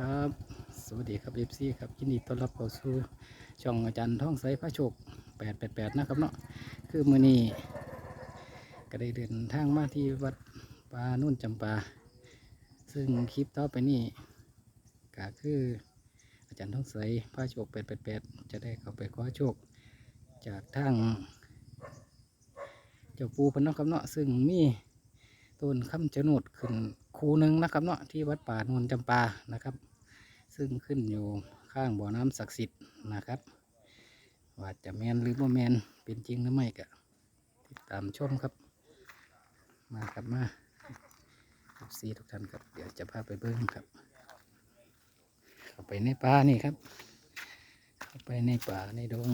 ครับ สวัสดีครับเอฟซีครับยินดีต้อนรับเข้าสู่ช่องอาจารย์ท่องใสพระโชค888นะครับเนาะคือมือนี้ก็ได้เดินทางมาที่วัดปานุ่นจำปา ซึ่งคลิปต่อไปนี้ก็คืออาจารย์ท่องใสพระโชค888จะได้เข้าไปขอโชค จากทางเจ้าปูเพนเนะครับเนาะซึ่งมี ต้นคำชะโนดขึ้นคูหนึ่งนะครับเนาะที่วัดป่านนจำปานะครับ ซึ่งขึ้นอยู่ข้างบ่อน้ำศักดิ์สิทธิ์นะครับ ว่าจะแมนหรือบ่แมนเป็นจริงหรือไม่ก็ติดตามชมครับ มาครับมาทุกซีทุกท่านครับเดี๋ยวจะพาไปเบิ้งครับ เข้าไปในป่านี่ครับ เข้าไปในป่าในดง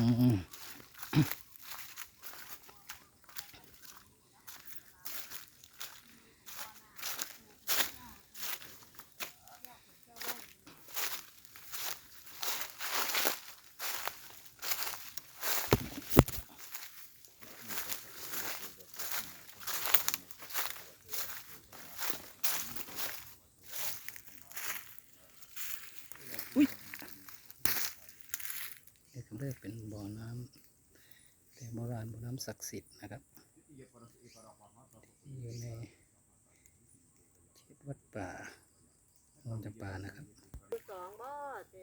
นี่คือเรียกเป็นบ่อน้ำแต่โบราณบ่อน้ำศักดิ์สิทธิ์นะครับที่อยู่ในเขตวัดป่านนจำปานะครับสองบ่สิ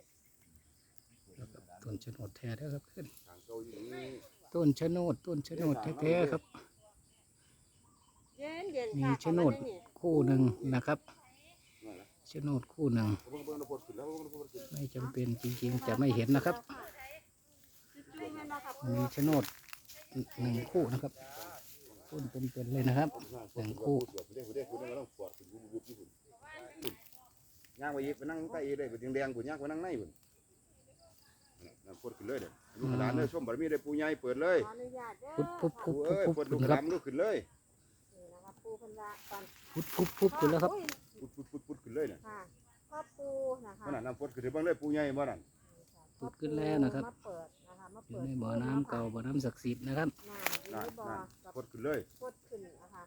แล้วก็ต้นชะโนดแท้เด้อครับขึ้นต้นชะโนดต้นชะโนดแท้ๆครับเย็นเย็นมีค่ะโฉนดคู่หนึ่งนะครับ โฉนดคู่หนึ่ง ไม่จำเป็นจริงๆ จะไม่เห็นนะครับ มีโฉนดหนึ่งคู่นะครับต้นเป็นๆเลยนะครับหนึ่งคู่ ย่างไปอีกไปนั่งใต้อีกได้ไปแดงๆกูย่างไปนั่งในพุ่นนั่นปวดขึ้นเลยเด้อลูกหลานเด้อชมบารมีได้ปูใหญ่เปิดเลยขออนุญาตเด้อพุบพุบพุบปูพุบเอ้ยพุบปวดลูขึ้กนหคลารับนลูกขึ้นเลยนี่นะครับปูเพันละก่อนพุบพุบพุบขึ้นแล้วครับอุ้ย ปุดปุดปุดปุดขึ้นเลยเนี่ยค่ะพ่อปูนะคะมันน่ะน้ำปวดขึ้นถึงเบ้างเลยปูใหญ่บ่นั่นปูขึ้นแล้วนะครับ มาเปิดนะคะมาอยู่เปิดในบ่อน้ำเก่าบ่อน้ำศักดิ์สิทธิ์นะครับน่าอยู่นั่นในบ่อนั่นกับปวดขึ้นเลยปดขึ้นนะคะ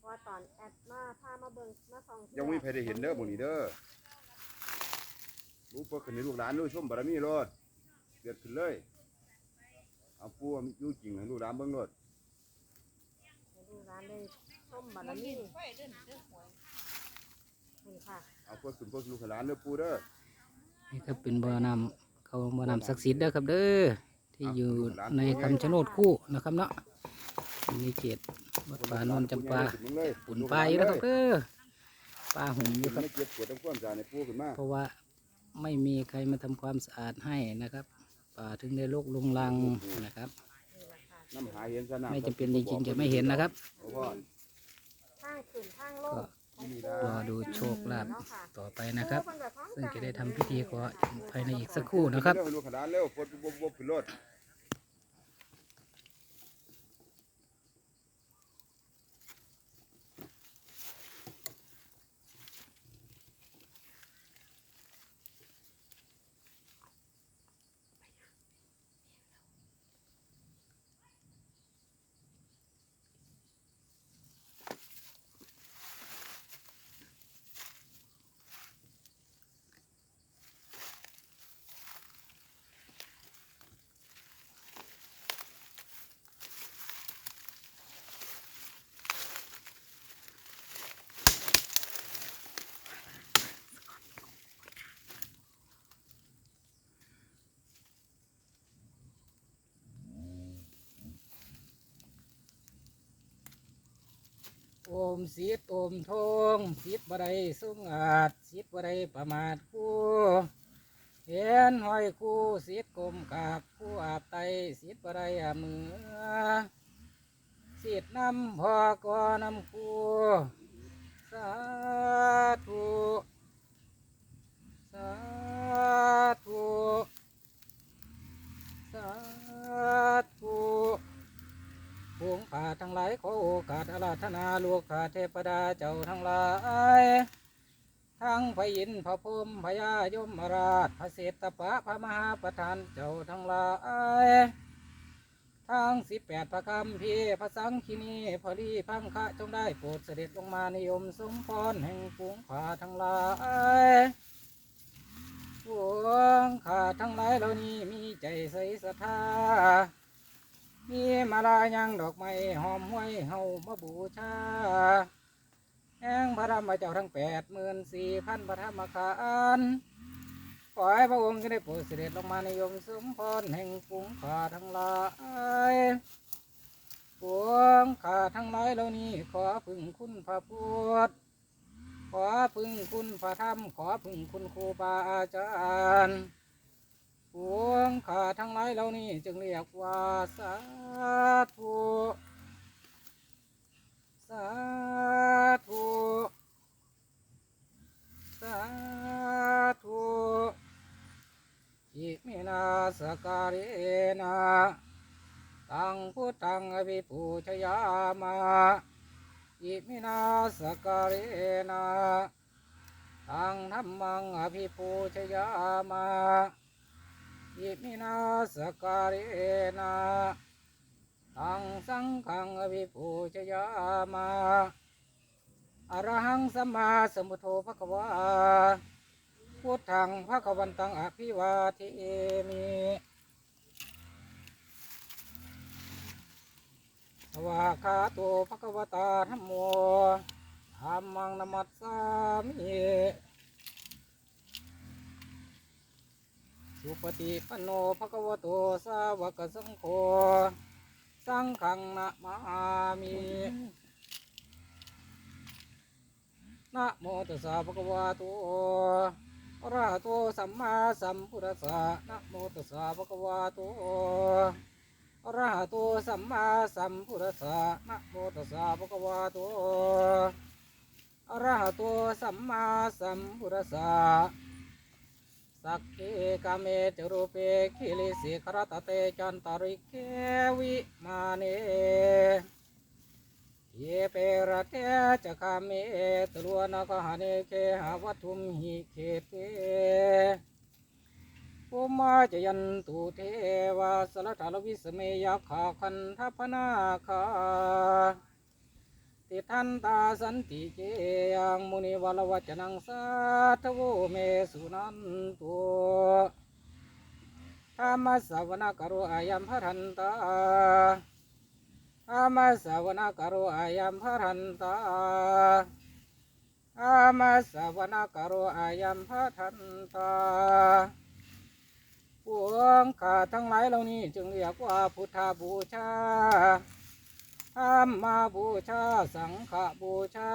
เพราะว่าตอนแอดมาพามาเบิ่งมาส่องยังไม่มีใครได้เห็นเด้อหมู่นี้เด้อลูกปวดขึ้นให้ลูกหลานลูกชมบารมีรถเดือดขึ้นเลยเอาปูอยู่จริงให้ลูกหลานเบิ่งรถให้ดูร้านได้ชมบารมี นี่ค่ะเอาปวดขึ้นปวดลูกหลานเด้อปูเด้อนี่ครับเป็นบ่อน้ำเขาบ่อน้ำศักดิ์สิทธิ์เด้อครับเด้อที่อยู่ในคำชะโนดคู่นะครับเนาะอยู่ในเขตวัดป่านนจำปาปุ่นปลาอยู่แล้วครับเด้อปลาหุ่มอยู่ครับไม่เจ็บปวดทั้งความสะอาดในปูขึ้นมาเพราะว่าไม่มีใครมาทำความสะอาดให้นะครับ ป่าถึงได้โรคลุงลังนะครับนี่แหละค่ะน้ำหาเห็นซะน้ำไม่จำเป็นจริงๆจะไม่เห็นนะครับเพราะว่าทางขึ้นทางลงก็ของมีปูดา รอดูโชคลาภเนาะค่ะต่อไปนะครับปูเพิ่ก็ท้อซึ่งจะได้ทำกลาพิธีขอภายในอีกสักครู่นะครับ เร็วลูกขนาดเร็วปวดบวบบวบขึ้นรถ โอมสีดโอมทองสีดบไดสุงอาจสีดบไดประมาทคู่เห็นหอยคู่สีดกลมกาบคู่อาบไตสีดบไดอามือสีดน้ำพอกอน้ำคู่สาธุสาธุสาธุ พวงขาทั้งหลายขอโอกาสอาราธนาลูกขาเทพดาเจ้าทั้งหลายทั้งพระอินทร์พระพรมพญายมราชพระเศรษฐปะพระมหาประธานเจ้าทั้งหลายทั้งสิบแปดพระคำพีพระสังคีนีพระรีพังคะจงได้โปรดเสด็จลงมานิยมสมพรแห่งปวงขาทั้งหลายปวงขาทั้งหลายเหล่านี้มีใจใสศรัทธา มีมาลายังดอกไม้หอมห้อยเฮามาบูชาแองพระธรรมเจ้าทั้งแปดหมื่นสี่พันพระธรรมคานปล่อยพระองค์จะได้โปรดเสด็จลงมาในยมสมพรแห่งปุงขาทั้งหลายปวงขาทั้งหลายเหล่านี้ขอพึ่งคุณพระพุทธขอพึ่งคุณพระธรรม ขอพึ่งคุณครูบาอาจารย์ ปวงข้าทั้งหลายเหล่านี้จึงเรียกว่าสาธุสาธุสาธุอิมินาสการีนาตังพุทธังอภิปูชยามาอิมินาสการีนาตังธรรมังอภิปูชยามา ยิมินาสการเอนาทังสังขังวิภูชยามาอรหังสัมมาสมุทโธภะคะวะพุทธังพระขวันตังอภิวาทิเอมิวาคาตุภะคะวตาธรรมโมธรรมังนมัสสามิ สุปฏิปโนภควโตสาวกสังโฆสังขังนะมามีนะโมตัสสะภะคะวะโตอะระหะโตสัมมาสัมพุทธัสสะนะโมตัสสะภะคะวะโตอะระหะโตสัมมาสัมพุทธัสสะนะโมตัสสะภะคะวะโตอะระหะโตสัมมาสัมพุทธัสสะ สักกิกามเจรูเปคิลิสิครตเตจันตริเกวิมาเนเยเปรเตจะคาเมตลวนกหเนเคหาวัตุมหิเคเตภูมาจยันตุเทวาสลทารวิสเมยาขาคันทพนาคา ติทันตาสันติเจยังมุนิวลวัจนังสัธโวเมสุนันตุธรรมสวนาคารุอายัมพรันตาธรรมสวนาคารุอายัมพรันตาธรรมสวนาคารุอายัมพรันตาพวงข้าทั้งหลายเหล่านี้จึงเรียกว่าพุทธบูชา มาบูชาสังฆบูชา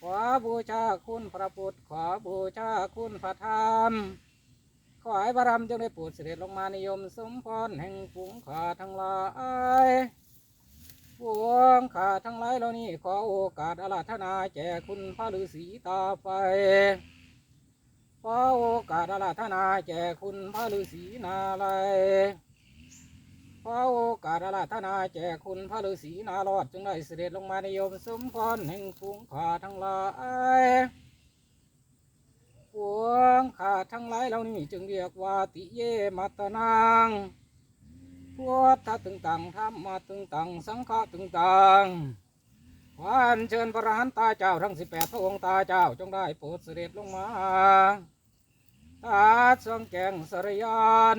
ขอบูชาคุณพระพุทธ ขอบูชาคุณพระธรรม ขอให้พระธรรมจงได้ปูดเสด็จลงมานิยมสมพรแห่งฝูงขาทั้งหลายฝูงขาทั้งหลายเหล่านี้ขอโอกาสอาราธนาแก่คุณพระฤาษีตาไฟขอโอกาสอาราธนาแก่คุณพระฤาษีนาลัย พระโอกาสราธนาแจกคุณพระฤาษีนารอดจึงได้เสด็จลงมาในยมสมพรแห่งฝูงข่าทั้งหลายฝูงข่าทั้งหลายเหล่านี้จึงเรียกว่าติเยมัตนางวถ้าตึงตังทำมาตึงตัง สังฆตึงตังขวันเชิญพระหันตาเจ้าทั้งสิบแปดพระองค์ตาเจ้าจงได้โปรดเสด็จลงมาตาสวงแกงสรยาน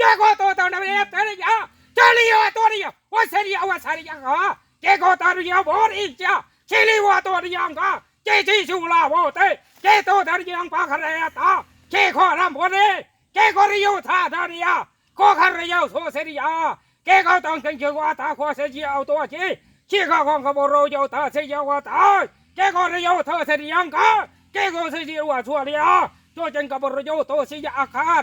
ยากตัวตอนนี้เตรียมจะเลี้ยวตัวนี้ว่าเสียวว่าเสียงอะเกตัวนี้บอกอีกจ้าเชื่อว่าตัวนี้อะเจ้าที่ชูลาบอกเต้เจ้าตัวนี้อะพักเรียตาเกตัวนี้เกตัวนี้อยู่ท่าตัวนี้ก็ขันเรียวสูเสียเกี่ยวกับต้องเชื่อว่าตาขวาเสียเอาตัวจีชี้ก็คงขบรู้อยู่ตาเสียว่าตาเกี่ยวกับเรียวเธอเสียยังก็เกี่ยวกับเสียว่าชัวร์เลยอะจู่จึงขบรู้อยู่ตัวเสียอาการ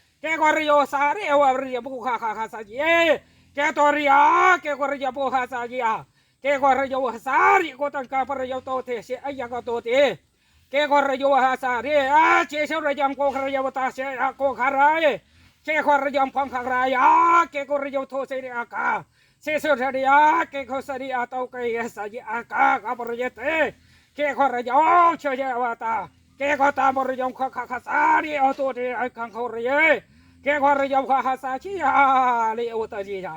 โตทาประโยธาประโยธาข้ามข้าประโยเสรยองปอมคารยตัวสยะก็โคขัดใจเกข้าประโยธาที่หาทางคารยเกขารโยคารยามปังคาคาคาสจิยติเสยะก็โกเตนี่เกขังคารยาเกขารโยเฮเสยะติเกขารยามพงคาคารยเสยะก็ต้องโกเรเกขารยามคาคาคาสจิเชราริยั เจ้าความระยำข้าฮัสาชิยาลิอุตจิยา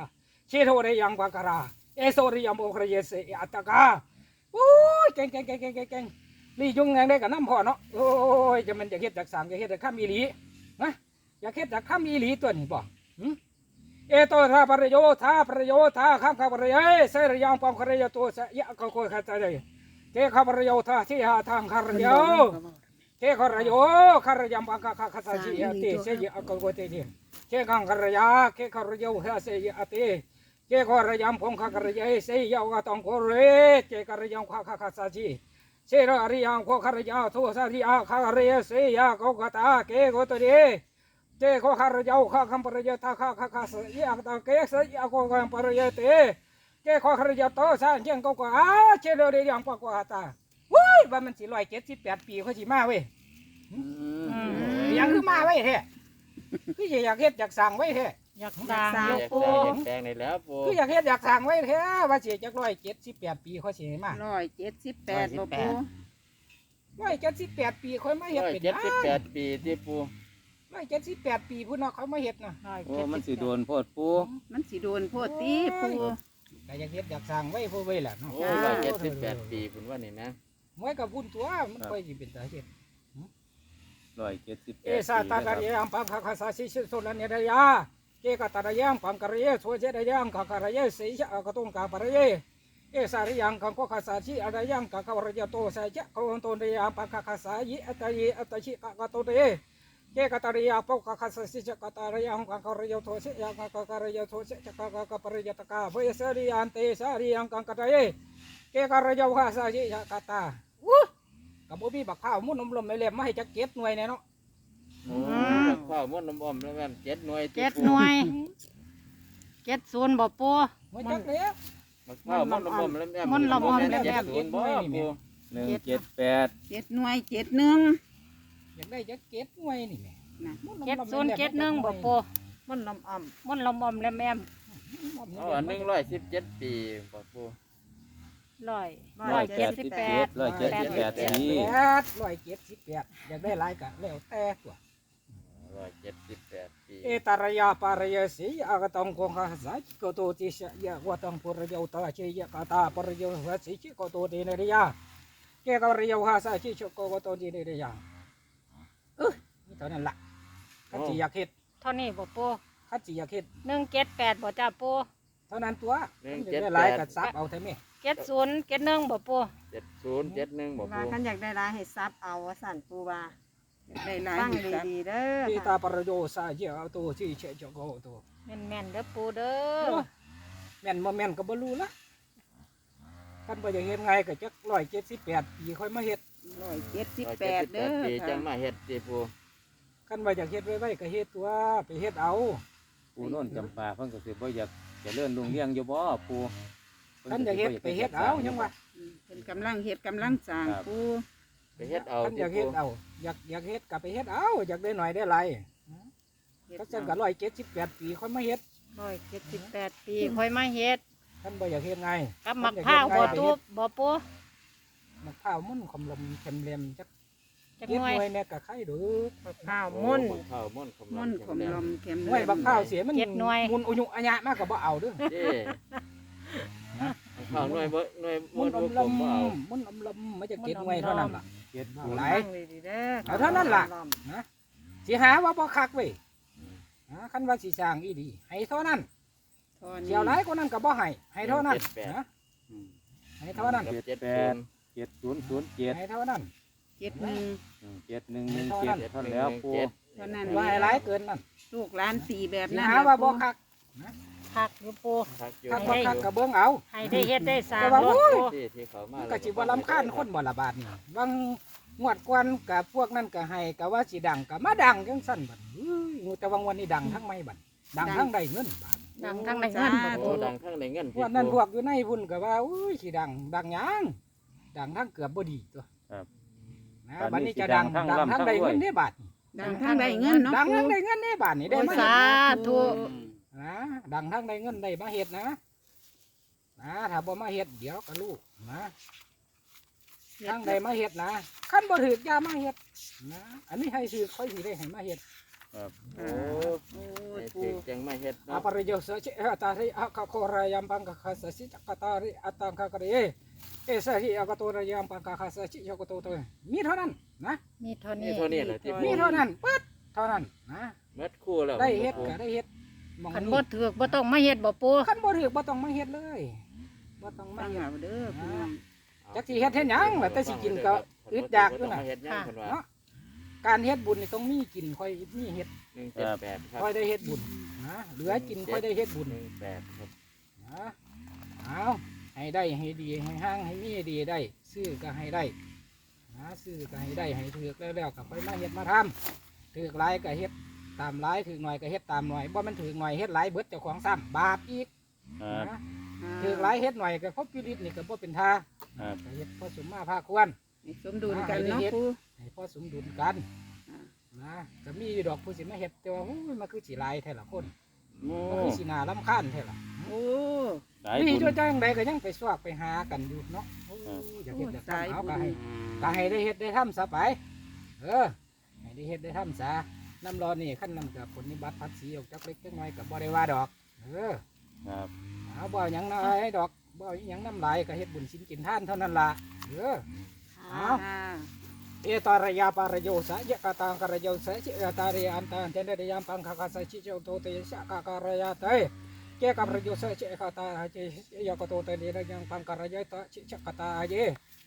ชิโทระยังกว่ากราเอโซระยำโอคระเยสอัตตกาโอ้ยเก่งเก่งเก่งเก่งเก่งนี่ยุ่งแรงได้กับน้ำพอเนาะโอ้ยจะมันจะเฮ็ดจากสามจะเฮ็ดจากข้ามอีหลีนะอยากเฮ็ดจากข้ามอีหลีตัวนี้บ่เอโตธาประโยธาประโย่าข้ามข้าประโยเสระยังปอมครเยตัวเสยะก็โคยขัดใจเจ้าข้าประโยธาที่หาทางคระโย ते कर रहे ओ कर रहे जंबा का का खसा जी अते से जी अकल को ते जी के गां कर रहे या के कर रहे हो से ये अते के कर रहे जंबा का कर रहे से या का तंग कर रहे के कर रहे जंबा का का खसा जी से रे अरे या को कर रहे तो सा जी आ का रे से या को कता के को तो रे ते को कर रहे जाओ का कम पर जे था का का खस ये आ का के से या को कम पर ये ते के को कर रहे तो सा जे को आ चलो रे जंबा को आता ยว่ามันสิร้อยเจ็ดสิบแปดปีเขาสิมาเว้ยยังคือมาไว้แท้คืออยากเฮ็ดอยากสั่งไว้แท้อยากสร้างสร้างอยู่แยกปูแปลงแยกแปลงนี่แล้วปูคืออยากเฮ็ดอยากสั่งไว้แท้ว่าสิจักร้อยเจ็ดสิบแปดปีเขาสิมาร้อยเจ็ดสิบแปดบ่ปูร้อยเจ็ดสิบแปดปีค่อยมาเฮ็ดร้อยเป็นเจ็ดสิบแปนะดปีที่ปูร้อยเจ็ดสิบแปดปีพุ่นเนาะเขามาเฮ็ดนะร้อยโอ้เจ็ดมันสิสิบโดนโพดปูมันสิโดนโพดตีปูแต่อยากเฮ็ดอยากสร้างไว้ผู้ไว้แหละเนาะโอ้ร้อยเจ็ดสิบแปดปีคุณว่านี่นะ มวยกับพุ่นตัวมันค่อยสิเป็นสาเหตุร้อยเจ็ดสิบแปเอดสาปีตานะคกะรับเรียงปังคาคาสาสิสิสุนันเนรยาเกกตาระยังปังกะเรียสวยเจดยังคาคาระเยสิยะกะตุงกาปะระเยเอสาริยังกังโคคาสาชิอะระยังกะกะวระยะโตสะจะกะวันโตเรียปังคาคาสายิอะตะยิอะตะชิกะกะโตเตเกกตาระยาปกคาคาสาสิจะกะตาระยังกังกะระยะโตสิยะกะกะกะระยะโตสิจะกะกะกะปะระยะตะกาเวสาริยันเตสาริยังกังกะตะเยเกกะระยะคาสาชิยะกะตา อู้กับบ่มีบักข้าวมุ่นนมลมไม่เล็บมาให้จักเก็บหน่วยแน่เนาะโอ้ข้าวม้วนน้ำอ้อมแล้วแม่นเจ็ดหน่วยที่เจ็ดปูหน่วยเจ็ดศูนย์บ่ปูไม่จักเลยอะบักข้าวม้วนน้ำอ้อมแล้วแม่ม้วนน้ำอ้อมเจ็ดแล้วแม่ศูนย์บ่ปูหนึ่งเจ็ดแปดเจ็ดหน่วยเจ็ดหนึ่งอยากได้จักเก็บหน่วยนี่แหม่นะเจ็ดศูนย์เจ็ดหนึ่งบ่ปูมันลำอ่ำมันลำอ่ำแลมแอมเอาอันหนึ่งร้อยสิบเจ็ดปีบ่ปู ร้อยร้อยเจ็ดสิบแปดร้อยเจ็ดสิบแปดปีแปดร้อยเจ็ดสิบแปดอยากได้หลายกะแล้วแต่ตัวร้อยเจ็ดสิบแปดปีเอตารยาปารยสีอากตองคงคาสาจิโกโตติชะยะวะตังปุรยอุตาเชยะกาตาปรยหะสิจิโกโตติเนริยาเกกรยหะสาจิโชโกโกโตติเนริยาเออนี่เท่านั้นล่ะขันจิอยากเฮ็ดเท่านี้บ่ปูขันจิอยากเฮ็ดหนึ่งเจ็ดแปดบ่จ้าปูเท่านั้นตัวอยากได้หลายกะซับเอาเท่านี้ เจ็ดศูนย์เจ็ดหนึ่งบ่ปูเจ็ดศูนย์เจ็ดหนึ่งบ่ว่าปู คันอยากได้หลายให้ซับเอาว่าสั่นปูว่าอยากได้หลายฟังให้ซับดีๆเด้อปีตาปรโยสาจิเอาโตจิเชโกโกโตแม่นแม่นๆเด้อปูเด้อแม่นบ่แม่นก็บ่รู้ละคันบ่อยากเฮ็ดไงก็จักร้อยเจ็ดสิบแปดปีค่อยมาเฮ็ดร้อยเจ็ดสิบร้อยแปเจ็ดดสิบแปเด้ดอปีจัค่ะงมาเฮ็ดที่ปูคันว่าอยากเฮ็ดไว้ๆก็เฮ็ดตัวไปเฮ็ดเอาปูโน่นจำปาเพิ่นก็สิบ่อยากจะเลื่อนลุงเลี้ยงอยู่บ่ปู พิ่คันอยากเฮ็ดไปเฮ็ดเอายังว่าอืมเป็นกำลังเฮ็ดกำลังสร้างปูไปเฮ็ดเอาคันอที่ยากปูเฮ็ดเอาอยากอยากเฮ็ดก็ไปเฮ็ดเอาอยากได้หน่อยได้หลายเฮ็ดก็จังก็ร้อยเจ็ดสิบแปดปีค่อยมาเฮ็ดร้อยเจ็ดสิบแปดปีค่อยมาเฮ็ดคันบ่อยากเฮ็ดไงกับมักพร้าวบ่ตูบบ่ปูมะพร้าวมุ่นคำลมเข็มเหลี่ยมจักจักเฮ็ดหน่วยหน่วยเนี่ยก็ไข่ดูมักพร้าวโอ้มุ่นบักข้าวม้วนขมม่อนขมลมเข็มหน่วยบักข้าวเสียมันเจ็ดหน่วยมุนอุยุอัญญะมากก็บ่เอาเด้อเด้ข้าวหน่วยบ่หน่วยมุม้วนนบ่อมกลลมมบ่เอามุนอมลมมันจะเก็ดหน่วยเท่านั้นล่ะเจ็ดเอาศูนหย์ลายฟังดีๆเด้อเอาเท่านั้นล่ะนะสิหาว่าบ่คักเว้ยหาคันว่าสิสร้างอีดีให้เท่านั้นทอนเดี๋ยวหลายกว่านั้นก็บ่ให้ให้เท่านั้นนะอืมให้เท่านั้นกับเจ็ดแปศูดนย์เจ็ดศูนย์ศูนย์เจ็ดให้เท่านั้นเจ็ดหนึ่งอืมเจ็ดหนึ่งหนึ่งเจ็ดเท่านั้นแล้วปูเจ็ดตอนนั้นว่าให้หลายเกินนั่นลูกหลานตีแบบสินั้นหาว่าบ่คัก คักอยู่ปูคักอยู่คักบ่คักก็เบิ่งเอาให้ได้เฮ็ดได้สร้างแต่ว่าโลดโอ้ยปู ที่ที่เขามามันก็สิบ่รำคาญคนบ่ละบาดนี่บางงวดก่อนกับพวกนั้นก็ให้ก็ว่าสิดังก็มาดังจังซั่นบัดเฮ้ยแต่บางวันนี้ดังทั้งไม่บัดดัง ทั้งได้เงินบาดดังทั้งในเงินบ่โอ้ปูดังข้างในเงินพวกนั้นพวกอยู่ในพุ่นก็ว่าอุ้ยสิดังดังหยังดังทั้งเกือบบ่ดีตัวครับนะบัดนี้จะดังดังทั้งได้เงินได้บาดดังทั้งใดเงินเนาะดังปูทั้งได้เงินได้บาดนี่ได้โอ้ยมาสาธุ นะดังทั้งได้เงินได้มาเฮ็ดนะนะถ้าบ่มาเฮ็ดเดี๋ยวก็ลูกนะทั้งได้มาเฮ็ดนะคันบ่ถือกอย่ามาเฮ็ดนะอันนี้ให้ถือค่อยสิได้ให้มาเฮ็ดครับโอ้โอ้ไอ้ปูถึกจังไม่เฮ็ดอาเนาะปริโยสะเจอะตาริอะกะโครายามปังกะคาสะสิจักกะตาริอะตังกะกะเรเอสะหิอะกะโตรายามปังกะคาสะสิยะกะโตโตมีเท่านั้นนะมีเท่านี่นี้เท่านี้แหละที่มีเท่านั้นปึ๊ดเท่านั้นนะเม็ดคู่แล้วได้เฮ็ดก็ได้เฮ็ด มองคันนี้บ่ถือกบ่ต้องมาเฮ็ดบ่ปูคันบ่ถือกบ่ต้องมาเฮ็ดเลยบ่ต้องมาตั้งเฮ็ดเอาเด้อพี่น้องจักสิเฮ็ดเฮ็ดหยังล่ะแต่สิกินก็อึดอยากอยู่น่ะเฮ็ดหยังเพิ่นว่าเนาะการเฮ็ดบุญนี่ต้องมีกินค่อยมีเฮ็ด178ครับค่อยได้เฮ็ดบุญนะเหลือกินค่อยได้เฮ็ดบุญ18ครับนะเอาให้ได้ให้ดีให้ห้างให้มีดีได้ ซื้อก็ให้ได้นะซื้อก็ให้ได้ให้ถือกแล้วแล้วก็ค่อยมาเฮ็ดมาทำถือกหลายก็เฮ็ด ตามหลายถือกหน่อยก็เฮ็ดตามหน่อยบ่แมันถือกหน่อยเฮ็ดหลายเบิดเจ้าของซ้ำบาปอีกครับนะถือกหลายเฮ็ดหน่อยก็ครบพิริตนี่ก็บ่เป็นท่าครับก็เฮ็ดพอสมมาภาควรให้สมดุลกันเนาะปูให้พอสมดุลกันอ่านะก็มีอยู่ดอกผู้สิมาเฮ็ดแต่ว่าโอ้ยมันคือสิหลายแท้ละคนโอ้มันคือสิน่ารำคาญแท้ละโอ้สายนี่บุญช่วยจ้างใดก็ยังไปสวากไปหากันอยู่เนาะโอ้ยอยากเฮ็ดอยากสายทำเอาบุก็ญให้ก็ให้ได้เฮ็ดได้ทำซะไป เออให้ได้เฮ็ดได้ทำซะ น้ำร้อนนี่ขั้นนำกับผลนิบัติพัดสีออกจากเล็กจักน้อยกับบ่ได้ว่าดอก เออครับเอาบ่เอาหยังน้อยดอกบ่เอาหยังน้ำลายก็เฮ็ดบุญสินกินท่านเท่านั้นล่ะเออเอาค่ะเอตารยาปารโยสะยะกะตังกระโยสะจิเอตาริอันตังเจเนเรยามปังคาคาสะจิเจโตเตยะกะกะระยะเตยเจกับระโยสะจิกะตาเจยะกะโตเตยเรยังปังกะระยะตะจิจะกะตาเย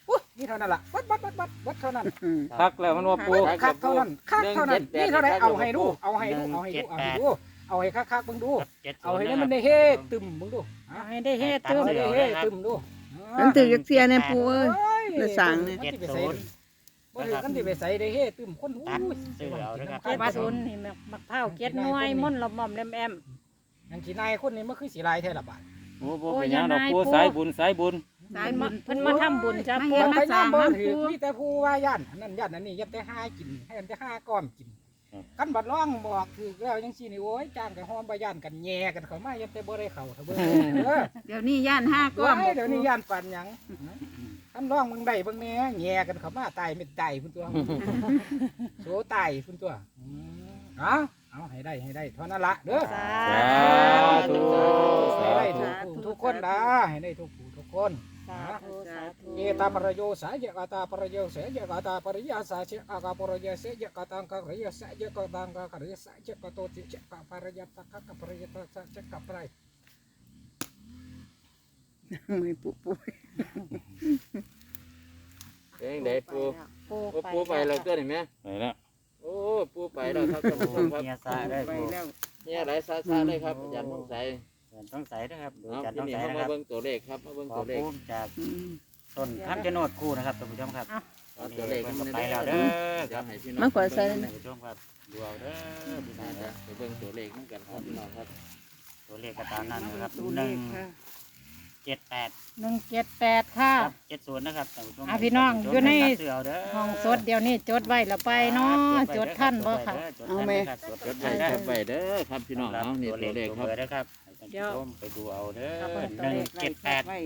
อุ๊ยนี่เท่านั้นล่ะบัดบัดบัดบัดบัดเท่านั้นอืมพักแล้วมันว่าปูบัดคักเท่านั้นคักเท่านั้นนี่เท่าไหรเอาให้ดู เอาให้ดู เอาให้ดู เอาให้ดู เอาให้คักคักๆเบิ่งดู เอาให้มันได้เฮ็ดตึมเบิ่งดูเอาให้ได้เฮ็ดเอาตึมให้ได้เฮ็ดตึมดูมันถือจักเสียเนี่ยปูเอ้ยได้สั่งเนี่ยมันสิไปใส่บ่ถือกันสิไปใส่ได้เฮ็ดตึมคนอู้ยซื้อเอาเด้อครับเจ็ดศูนย์นี่มักมักเผาวเจ็ดหน่วยม่อนละม่อมแลมแอมยังขี้นายคนนี้มันคือสีลายแท้ละบาดโอ้บ่โอ้ยเป็นหยังดอกอย่านายปูปูสายบุญสายบุญ สายเพิ่นบุมาญเพิ่นมาทำบุญจ้ะมาปูเฮ็ดมันไปย่ามบ่มาสร้างถือน้ำพุมีแต่ผู้ว่าย่านอันนั้นย่านอันนี้ยับแต่ห้ากินให้อันแต่ห้าก้อมกินกันบัดร้องบอกถือแล้วยังซี่นี่โอ้ยจ้างกับหอมบ่ย่านกันแย่กันเข้ามายับแต่บ่ได้เข้าเถอะเบิ่งเออ เดี๋ยวนี้ย่านห้าก้ก้ออมมเดี๋ยวนี้ย่านปันหยังคันร้องเบิ่งได้เบิ่งแหน่แย่กันเข้ามาตายไม่ตายพุ่นตัว โสตายพุ่นตัวอืมเอาเอาให้ได้ให้ได้เท่านั้นละเด้อสาธุ ให้ได้ทุกผู้ทุกคนนะให้ได้ทุกผู้ทุกคน สาธุสาธุเอตาปรโยสายะกาตาปรโยเสยะกาตาปริยาสาเชอากาปรโยเสยะกาตังกะริยสยะกาตังกะริยสยะกะโตติเจกะปรยตะกะกะปรยตะสะเจกะปรายไม่ปูปูเองได้ปูปูโอ้ปูไปแล้วตัวนี่แม่ไปแล้วโอ้ปูไปแล้วครับท่านผู้ชมครับเมียซาได้ไปปูแล้วเนี่ยหลายซาซาเลยครับอาจารย์ต้องใส่ ต้องใส่นะครับดูเอาจัดที่ต้องนี่ใส่เขานะคมารับเบิ่งตัวเลขครับมาเบิ่งขอตัวเลขปูจากอืม ต้นข้ามจะโนดคู่นะครับท่านผู้ชมครับเอาตัวเลขมันมันไปแล้วเด้อคเดี๋ยรัวบให้พี่น้องมาขอใส่ ท่านผู้ชมครับดูเอาเด้อพี่น้องครับไปเบิ่งตัวเลขนำกันครับพี่น้องครับตัวเลขก็ตามนั้นนะครับดูหเลนึ่งขค่ะเจ็ดแปดหนึ่งเจ็ดแปดค่ะ ครับเจ็ดศูนย์นะครับท่านผู้ชมอะพี่น้องอยู่ใน เสือเอาเด้อห้องสดเดี๋ยวนี้จดไว้แล้วไปเนาะจดท่านบ่ค่ะ เอาไหม จดไว้จดไว้เด้อครับพี่น้องเอานี่ตัวเลขครับตัวเลขครับ ให้ท่านผู้ชมไปดูเอาเด้อครับผมหนึ่งเจ็ดแปด ไว้